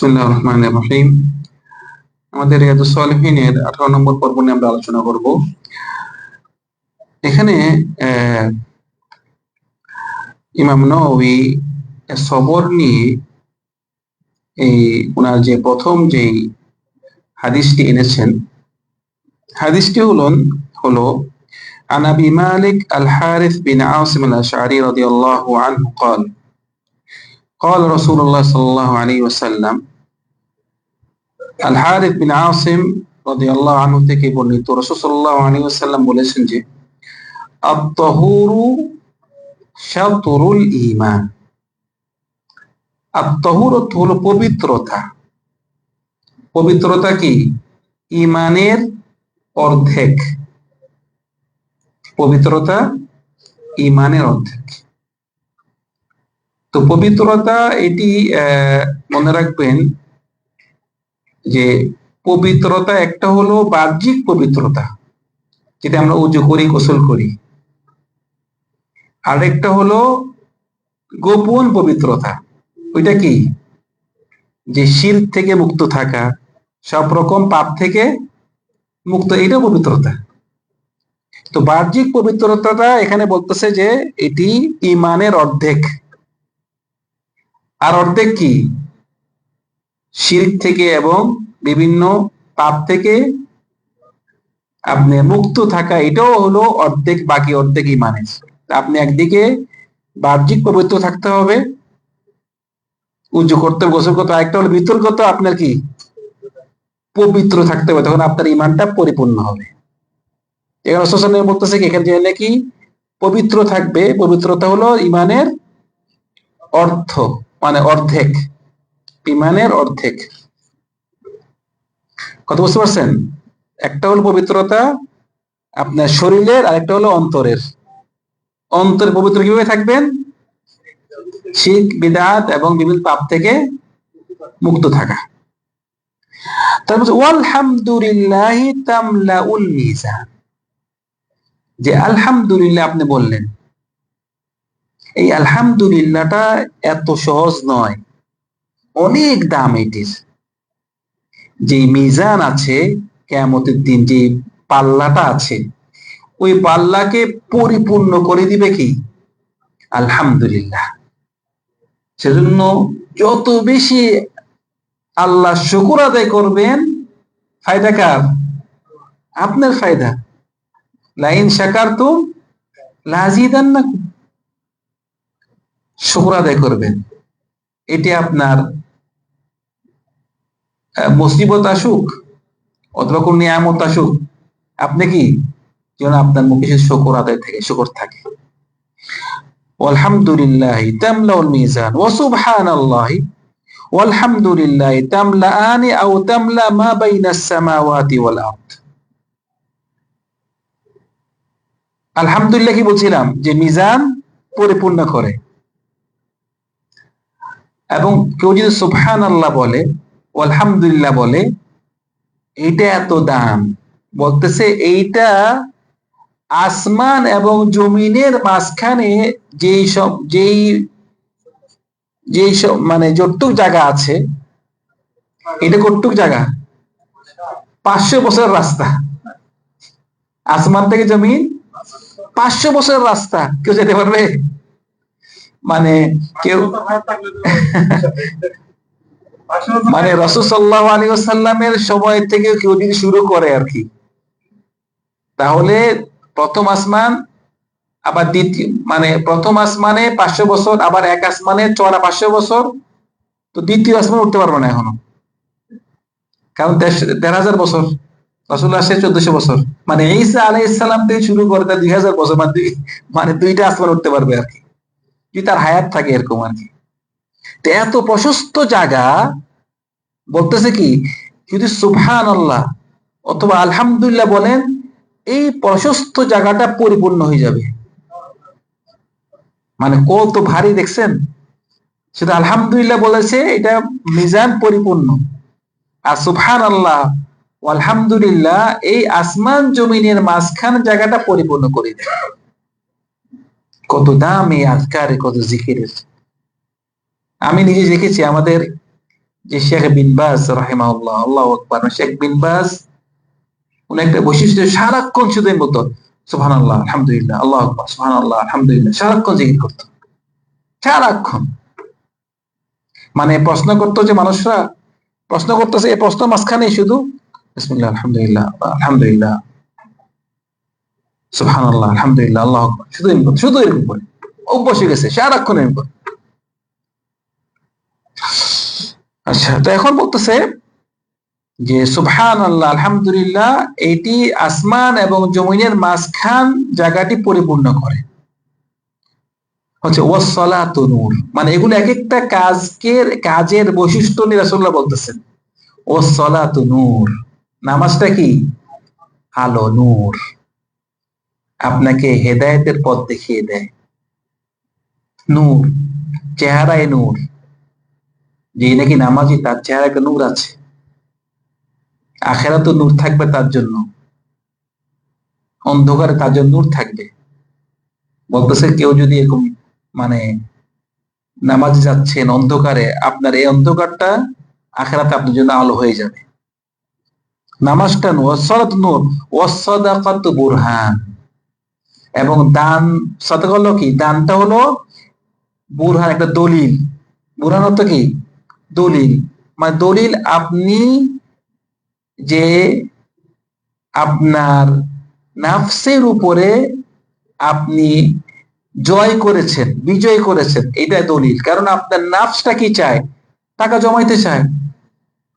বিসমুল্লাহ রহমান রহিম আমাদের রিয়াদুস সালিহিনের আঠারো নম্বর পর্ব নিয়ে আমরা আলোচনা করব এখানে আহ, ইমাম নবী সবর নিয়ে এই ওনার যে প্রথম যেই হাদিসটি এনেছেন হাদিসটি হলো হলো عن ابي مالك الحارث بن عاصم الاشعري رضي الله عنه قال قال رسول الله صلى الله عليه وسلم আল হারিফ বিন আসিম আনহু থেকে আলাইহি ওয়াসাল্লাম বলেছেন যে, আত-তাহুর অর্থ হলো পবিত্রতা। পবিত্রতা কি? ঈমানের অর্ধেক। পবিত্রতা ঈমানের অর্ধেক। তো পবিত্রতা এটি মনে রাখবেন যে পবিত্রতা একটা হলো বাহ্যিক পবিত্রতা, যেটা আমরা উজু করি, গোসল করি। আরেকটা হলো গোপন পবিত্রতা। ওইটা কি? যে শির থেকে মুক্ত থাকা, সব রকম পাপ থেকে মুক্ত এটা পবিত্রতা। তো বাহ্যিক পবিত্রতাটা এখানে বলতেছে যে এটি ইমানের অর্ধেক। আর অর্ধেক কি? শিরক থেকে এবং বিভিন্ন পাপ থেকে আপনি মুক্ত থাকা, এটাও হলো অর্ধেক, বাকি অর্ধেক ইমানের। আপনি একদিকে বাহ্যিক পবিত্র থাকতে হবে উঁচু করতে, গোসল করতে, আরেকটা হলো বিতর্কত আপনার কি? পবিত্র থাকতে হবে, তখন আপনার ইমানটা পরিপূর্ণ হবে। এখানে সোশ্যাল বলতেছে কি, এখানে যে পবিত্র থাকবে, পবিত্রতা হলো ইমানের অর্থ মানে অর্ধেক। ইমানের অর্ধেক। কত বুঝতে পারছেন? একটা হলো পবিত্রতা, আপনার শরীরের আর একটা হলো অন্তরের। অন্তর পবিত্র কীভাবে থাকবেন? শিখ, বিদাত এবং বিভিন্ন পাপ থেকে মুক্ত থাকা। তারপর যে আলহামদুলিল্লাহ আপনি বললেন। এই আলহামদুলিল্লাহটা এত সহজ নয়। অনেক দাম এটির যে মিজান আছে, কেয়ামতের দিন যে পাল্লাটা আছে, ওই পাল্লাকে পরিপূর্ণ করে দিবে কি? আলহামদুলিল্লাহ। সেজন্য যত বেশি আল্লাহ শুকুর আদায় করবেন, ফায়দা কার? আপনার ফায়দা। লাইন শাকার তো লাজিদান না শুকুর আদায় করবেন। এটি আপনার মুসিবত আসুক অথবা কোন নিয়ামত আসুক, আপনি কি যেন আপনার মুখে সে শুকর আদায় থাকে, শুকর থাকে। আলহামদুলিল্লাহ মিজান, ওয়া সুবহানাল্লাহি আও তামলা মা ওয়াল আরদ। আলহামদুলিল্লাহ কি বলছিলাম? যে মিজান পরিপূর্ণ করে। এবং কেউ যদি সুবহান আল্লাহ বলে আলহামদুলিল্লাহ বলে, এইটা এত দাম। বলতেছে এইটা আসমান এবং জমিনের মাঝখানে যেই সব, যেই যেই সব মানে যতটুক জায়গা আছে, এটা কতটুক জায়গা? পাঁচশো বছরের রাস্তা। আসমান থেকে জমিন পাঁচশো বছরের রাস্তা। কেউ যেতে পারবে? মানে কেউ মানে রসুসাল্লাহ আলী সাল্লামের সময় থেকে কেউ যদি শুরু করে আর কি, তাহলে প্রথম আসমান, আবার দ্বিতীয় মানে প্রথম আসমানে পাঁচশো বছর, আবার এক আসমানে চড়া পাঁচশো বছর, তো দ্বিতীয় আসমান উঠতে পারবে না এখনও। কারণ দেড়- হাজার বছর রসুল আসে চোদ্দশো বছর। মানে ঈসা আলাই ইসলাম থেকে শুরু করে তার দুই হাজার বছর মানে মানে দুইটা আসমান উঠতে পারবে আর কি। যদি তার হায়াত থাকে এরকম আর কি? তো এত প্রশস্ত জায়গা বলতেছে কি, যদি সুবহান আল্লাহ অথবা আলহামদুলিল্লাহ বলেন, এই প্রশস্ত জায়গাটা পরিপূর্ণ হয়ে যাবে। মানে কত ভারী, দেখছেন? সেটা আলহামদুলিল্লাহ বলেছে, এটা মিজান পরিপূর্ণ। আর সুবহান আল্লাহ আলহামদুলিল্লাহ এই আসমান জমিনের মাঝখান জায়গাটা পরিপূর্ণ করে দেয়। কত দাম এই আজকারে কত জিকিরের আমি নিজে দেখেছি আমাদের যে শেখ বিন বাস রাহিমাহুল্লাহ, আল্লাহ আকবার শেখ বিন বাস উনি একটা বৈশিষ্ট্য সারাক্ষণ শুধু বলতো সুহান আল্লাহ আলহামদুলিল্লাহ, আল্লাহ আকবার সুহান আল্লাহ আলহামদুলিল্লাহ, সারাক্ষণ জিকির করতো। সারাক্ষণ। মানে প্রশ্ন করতো যে মানুষরা, প্রশ্ন করতেছে এই প্রশ্ন মাঝখানে শুধু, বিসমিল্লাহ, আলহামদুলিল্লাহ আলহামদুলিল্লাহ সুহান আল্লাহ আলহামদুলিল্লাহ, আল্লাহ শুধু শুধু এরকম করে অভ্যাস হয়ে গেছে, সারাক্ষণ এরকম করে। আচ্ছা তো এখন বলতেছে যে আল্লাহ আলহামদুলিল্লাহ, এটি আসমান এবং জমিনের মাঝখান জায়গাটি পরিপূর্ণ করে। হচ্ছে, ওয়াসসালাতু তনুর মানে এগুলো এক একটা কাজকে কাজের বৈশিষ্ট্য নিয়ে রাসূলুল্লাহ বলতেছেন। ওয়াসসালাতু তনুর নামাজটা কি? আলো, নূর। আপনাকে হেদায়েতের পথ দেখিয়ে দেয়। নূর, চেহারায় নূর। যে নাকি নামাজি তার চেহারা একটা নূর আছে। আখেরা তো নূর থাকবে তার জন্য। অন্ধকারে তার জন্য নূর থাকবে। বলতেছে কেউ যদি এরকম মানে নামাজ যাচ্ছেন অন্ধকারে, আপনার এই অন্ধকারটা আখেরাতে আপনার জন্য আলো হয়ে যাবে। নামাজটা নূর সরাত নূর ওয়াসাদাকাতু বুরহান। এবং দান সাদাকা হলো কি? দানটা হলো বুরহান একটা দলিল। বুরহান অর্থ কি? দলিল। মানে দলিল আপনি যে আপনার নাফসের উপরে আপনি জয় করেছেন, বিজয় করেছেন এটা দলিল। কারণ আপনার নাফসটা কি চায়? টাকা জমাইতে চায়।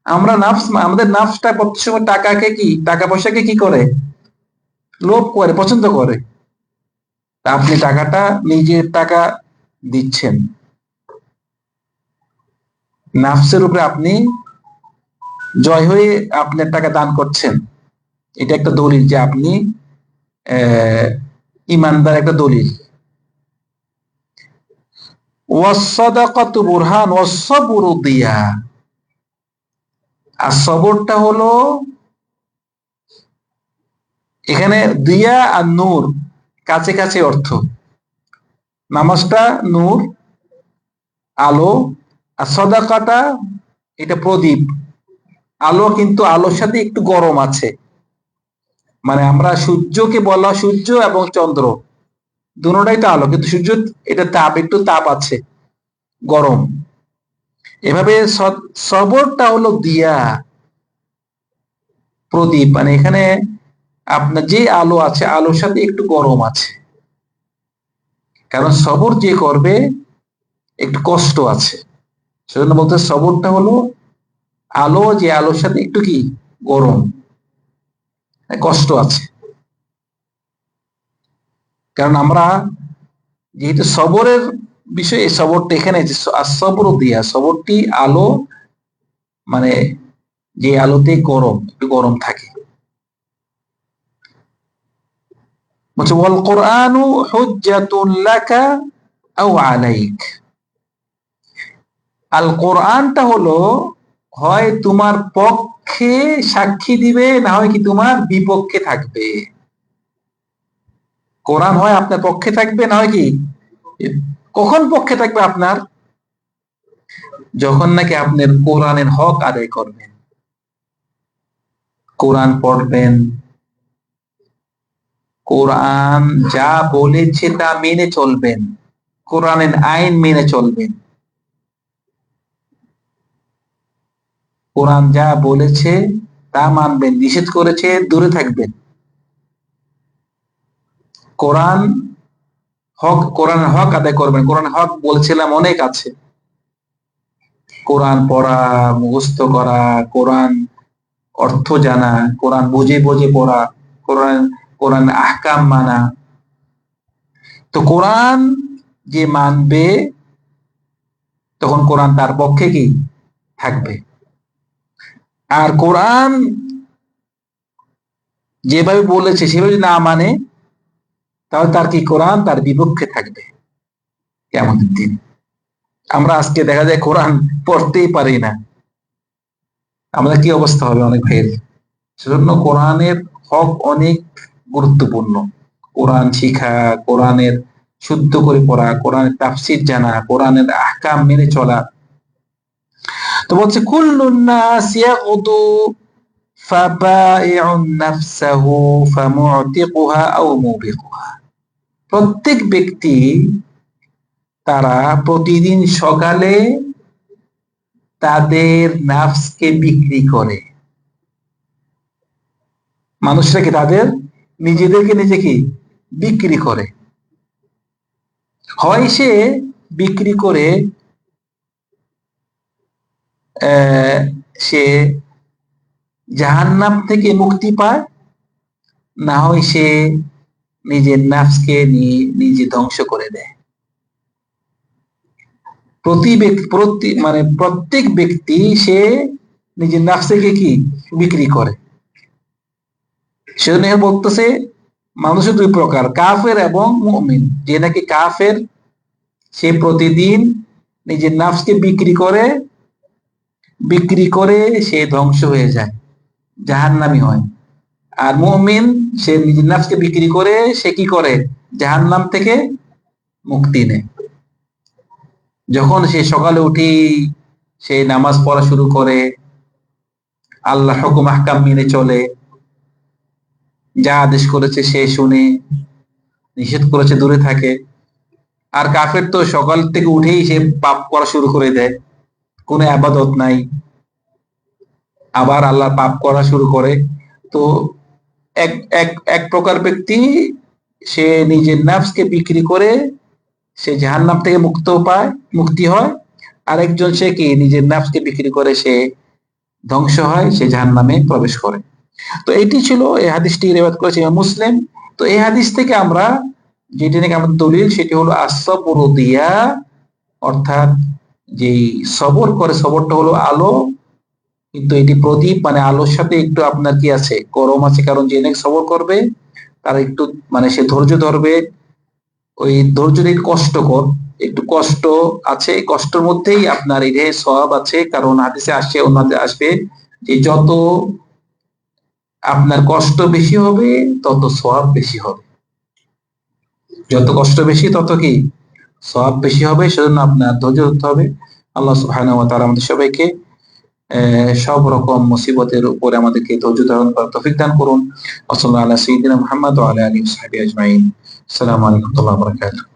আমরা নাফস, আমাদের নাফসটা প্রত্যেক সময় টাকাকে কি? টাকা পয়সাকে কি করে? লোভ করে, পছন্দ করে। আপনি টাকাটা নিজের টাকা দিচ্ছেন। নাফসের উপরে আপনি জয় হয়ে আপনার টাকা দান করছেন। এটা একটা দলিল যে আপনি ইমানদার একটা দলিল। সবরটা হলো, এখানে দিয়া আর নূর। কাছে কাছে অর্থ। নামাজটা নূর, আলো, আর সদাকাটা এটা প্রদীপ। আলো কিন্তু আলোর সাথে একটু গরম আছে। মানে আমরা সূর্যকে বলা সূর্য এবং চন্দ্র। দুটাই তো আলো, কিন্তু সূর্য এটা তাপ, একটু তাপ আছে, গরম। এভাবে সবরটা হলো দিয়া প্রদীপ। মানে এখানে আপনার যে আলো আছে, আলোর সাথে একটু গরম আছে। কারণ সবর যে করবে, একটু কষ্ট আছে। সেজন্য বলতে সবরটা হলো আলো, যে আলোর সাথে একটু কি? গরম। কষ্ট আছে। কারণ আমরা যেহেতু সবরের বিষয়ে সবরটা এখানে সবর দিয়া সবরটি আলো মানে যে আলোতে গরম, একটু গরম থাকে। বলছে, ওয়াল কোরআনু হুজ্জাতুন আও আলাইক। আল কোরআনটা হলো, হয় তোমার পক্ষে সাক্ষী দিবে, না হয় কি তোমার বিপক্ষে থাকবে? কোরআন হয় আপনার পক্ষে থাকবে, না হয় কি? কখন পক্ষে থাকবে আপনার? যখন নাকি আপনার কোরআনের হক আদায় করবেন। কোরআন পড়বেন কোরআন যা বলেছে তা মেনে চলবেন। কোরআনের আইন মেনে চলবেন। কোরআন যা বলেছে তা মানবেন, নিষেধ করেছে, দূরে থাকবেন। কোরআন হক, কোরআনের হক আদায় করবেন। কোরআন হক বলছিলাম অনেক আছে। কোরআন পড়া, মুখস্থ করা, কোরআন অর্থ জানা, কোরআন বুঝে বুঝে পড়া, কোরআন কোরআন আহকাম মানা। তো কোরআন যে মানবে, তখন কোরআন তার পক্ষে কি? থাকবে। আর কোরআন যেভাবে বলেছে, সেভাবে না মানে তাহলে তার কি কোরআন? তার বিপক্ষে থাকবে। কেমন দিন। আমরা আজকে দেখা যায় কোরআন পড়তেই পারি না। আমাদের কি অবস্থা হবে অনেক ভাইয়ের? সেজন্য কোরআনের হক অনেক গুরুত্বপূর্ণ। কোরআন শিখা, কোরআনের শুদ্ধ করে পড়া, কোরআনের তাফসির জানা, কোরআনের আহকাম মেনে চলা। তো বলছে প্রত্যেক ব্যক্তি তারা প্রতিদিন সকালে তাদের নাফসকে বিক্রি করে। মানুষরা কি তাদের নিজেদেরকে নিজে কি বিক্রি করে। হয় সে বিক্রি করে সে জাহান্নাম থেকে মুক্তি পায়, না হয় সে নিজের নাফসকে নিয়ে নিজে ধ্বংস করে দেয়। প্রতি ব্যক্তি, প্রতি মানে প্রত্যেক ব্যক্তি সে নিজের নাফসকে কি? বিক্রি করে। সেজন্য বলতেছে, মানুষের দুই প্রকার, কাফের এবং মুমিন। যে নাকি কাফের, সে প্রতিদিন নিজের নাফসকে বিক্রি করে বিক্রি করে সে ধ্বংস হয়ে যায়, জাহান্নামি হয়। আর মুমিন, সে নিজের নাফসকে বিক্রি করে, সে কি করে? জাহান্নাম থেকে মুক্তি নেয়। যখন সে সকালে উঠি সে নামাজ পড়া শুরু করে আল্লাহ হুকুম, আহকাম মেনে চলে যা আদেশ করেছে সে শুনে নিষেধ করেছে, দূরে থাকে। আর কাফের তো সকাল থেকে উঠেই সে পাপ করা শুরু করে দেয়। কোনো আবাদত নাই। আবার আল্লাহ পাপ করা শুরু করে। তো এক এক এক প্রকার ব্যক্তি সে নিজের নাফসকে বিক্রি করে সে জাহান্নাম থেকে মুক্ত পায়, মুক্তি হয়। আরেকজন সে কি নিজের নাফসকে বিক্রি করে সে ধ্বংস হয়, সে জাহান্নামে প্রবেশ করে। তো এটি ছিল এই হাদিসটি রেবাদ করেছে মুসলিম। তো এই হাদিস থেকে আমরা যেটি নাকি আমাদের দলিল, সেটি হলো আসাবরদিয়া অর্থাৎ যেই সবর করে, সবরটা হলো আলো। কিন্তু এটি প্রদীপ মানে আলোর সাথে একটু আপনার কি আছে? গরম আছে, কারণ যে নাকি সবর করবে, তার একটু মানে সে ধৈর্য ধরবে। ওই ধৈর্যটা একটু কষ্টকর একটু কষ্ট আছে এই কষ্টের মধ্যেই আপনার এর সব আছে, কারণ হাদিসে আসছে অন্যদের আসবে যে যত আপনার কষ্ট বেশি হবে, তত সব বেশি হবে। যত কষ্ট বেশি, তত কি? সব বেশি হবে, সেজন্য আপনার ধৈর্য ধরতে হবে। আল্লাহ ওয়া তাআলা আমাদের সবাইকে সব রকম মুসিবতের উপরে আমাদেরকে ধৈর্য ধারণ করার তৌফিক দান করুন। ওয়া আল্লাহ আলা সাইয়্যিদিনা মুহাম্মদ আলা আলিহি ওয়া সাহবিহি আজমাইন। আসসালামু আলাইকুম বারাকাতুহু।